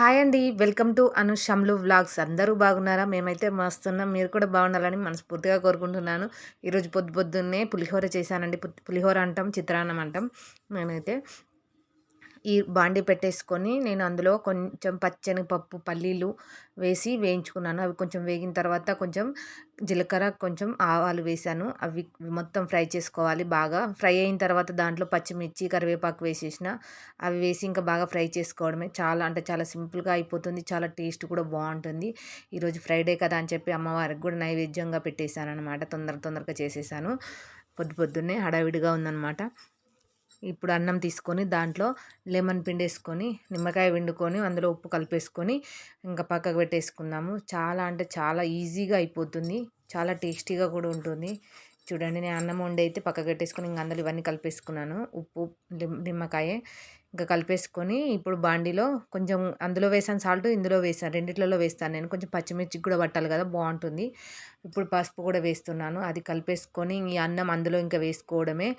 Hi అండి. Welcome to అనుషమ్లు vlogs. అందరూ బాగున్నారా? మేమైతే మస్తున్నాం. మీరు కూడా బాగుండాలని మనస్ఫూర్తిగా కోరుకుంటున్నాను. ఈరోజు పొద్దు పొద్దున్నే పులిహోర చేశానండి. పులిహోర అంటాం చిత్రాన్నం అంటాం. నేనైతే ఈ బాండి పెట్టేసుకొని నేను అందులో కొంచెం పచ్చని పప్పు పల్లీలు వేసి వేయించుకున్నాను. అవి కొంచెం వేగిన తర్వాత కొంచెం జీలకర్ర కొంచెం ఆవాలు వేసాను. అవి మొత్తం ఫ్రై చేసుకోవాలి బాగా. ఫ్రై అయిన తర్వాత దాంట్లో పచ్చిమిర్చి కరివేపాకు వేసేసిన. అవి వేసి ఇంకా బాగా ఫ్రై చేసుకోవడమే. చాలా అంటే చాలా సింపుల్గా అయిపోతుంది. చాలా టేస్ట్ కూడా బాగుంటుంది. ఈరోజు ఫ్రైడే కదా అని చెప్పి అమ్మవారికి కూడా నైవేద్యంగా పెట్టేశాను అనమాట తొందర తొందరగా చేసేసాను పొద్దు పొద్దున్నే హడావిడిగా ఉందన్నమాట. ఇప్పుడు అన్నం తీసుకొని దాంట్లో లెమన్ పిండి వేసుకొని నిమ్మకాయ వండుకొని అందులో ఉప్పు కలిపేసుకొని ఇంకా పక్కకు పెట్టేసుకుందాము. చాలా అంటే చాలా ఈజీగా అయిపోతుంది. చాలా టేస్టీగా కూడా ఉంటుంది. చూడండి నేను అన్నం వండి అయితే పక్కకు పెట్టేసుకొని ఇంకా అందులో ఇవన్నీ కలిపేసుకున్నాను. ఉప్పు నిమ్మకాయ ఇంకా కలిపేసుకొని ఇప్పుడు బాండీలో కొంచెం అందులో వేసాను సాల్ట్ ఇందులో వేసాను. రెండిట్లలో వేస్తాను నేను. కొంచెం పచ్చిమిర్చి కూడా పట్టాలి కదా బాగుంటుంది. ఇప్పుడు పసుపు కూడా వేస్తున్నాను. అది కలిపేసుకొని ఈ అన్నం అందులో ఇంకా వేసుకోవడమే.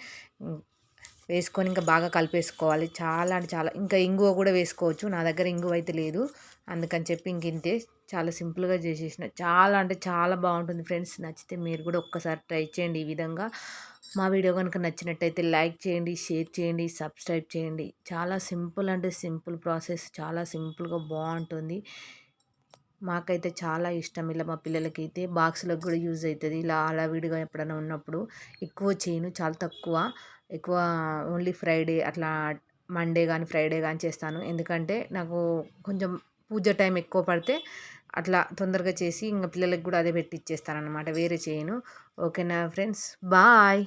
వేసుకొని ఇంకా బాగా కలిపేసుకోవాలి. చాలా అంటే చాలా. ఇంకా ఇంగువ కూడా వేసుకోవచ్చు. నా దగ్గర ఇంగువ అయితే లేదు. అందుకని చెప్పి ఇంక ఇంతే చాలా సింపుల్గా చేసేసిన. చాలా అంటే చాలా బాగుంటుంది ఫ్రెండ్స్. నచ్చితే మీరు కూడా ఒక్కసారి ట్రై చేయండి ఈ విధంగా. మా వీడియో కనుక నచ్చినట్టయితే లైక్ చేయండి షేర్ చేయండి సబ్స్క్రైబ్ చేయండి. చాలా సింపుల్ అంటే సింపుల్ ప్రాసెస్. చాలా సింపుల్గా బాగుంటుంది. మాకైతే చాలా ఇష్టం ఇలా మా పిల్లలకైతే. బాక్స్లకు కూడా యూజ్ అవుతుంది. ఇలా హడావిడిగా ఎప్పుడైనా ఉన్నప్పుడు ఎక్కువ చేయను. చాలా తక్కువ. ఎక్కువ ఓన్లీ ఫ్రైడే అట్లా మండే కానీ ఫ్రైడే కానీ చేస్తాను. ఎందుకంటే నాకు కొంచెం పూజ టైం ఎక్కువ పడితే అట్లా తొందరగా చేసి ఇంకా పిల్లలకి కూడా అదే పెట్టి ఇచ్చేస్తాను అనమాట వేరే చేయను. ఓకేనా ఫ్రెండ్స్? బాయ్!